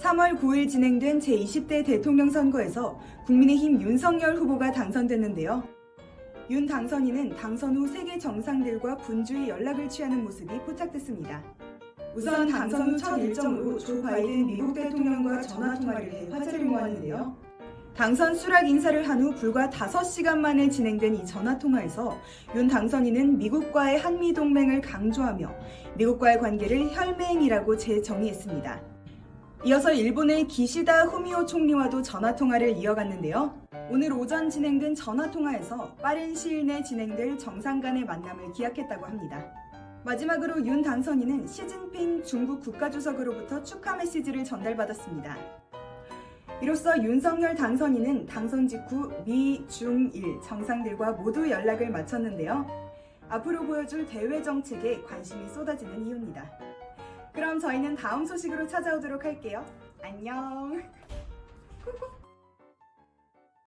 3월 9일 진행된 제20대 대통령 선거에서 국민의힘 윤석열 후보가 당선됐는데요. 윤 당선인은 당선 후 세계 정상들과 분주히 연락을 취하는 모습이 포착됐습니다. 우선 당선 후 첫 일정으로 조 바이든 미국 대통령과 전화 통화를 해 화제를 모았는데요. 당선 수락 인사를 한 후 불과 5시간 만에 진행된 이 전화 통화에서 윤 당선인은 미국과의 한미 동맹을 강조하며 미국과의 관계를 혈맹이라고 재정의했습니다. 이어서 일본의 기시다 후미오 총리와도 전화 통화를 이어갔는데요. 오늘 오전 진행된 전화 통화에서 빠른 시일 내 진행될 정상 간의 만남을 기약했다고 합니다. 마지막으로 윤 당선인은 시진핑 중국 국가주석으로부터 축하 메시지를 전달받았습니다. 이로써 윤석열 당선인은 당선 직후 미, 중, 일 정상들과 모두 연락을 마쳤는데요. 앞으로 보여줄 대외 정책에 관심이 쏟아지는 이유입니다. 그럼 저희는 다음 소식으로 찾아오도록 할게요. 안녕.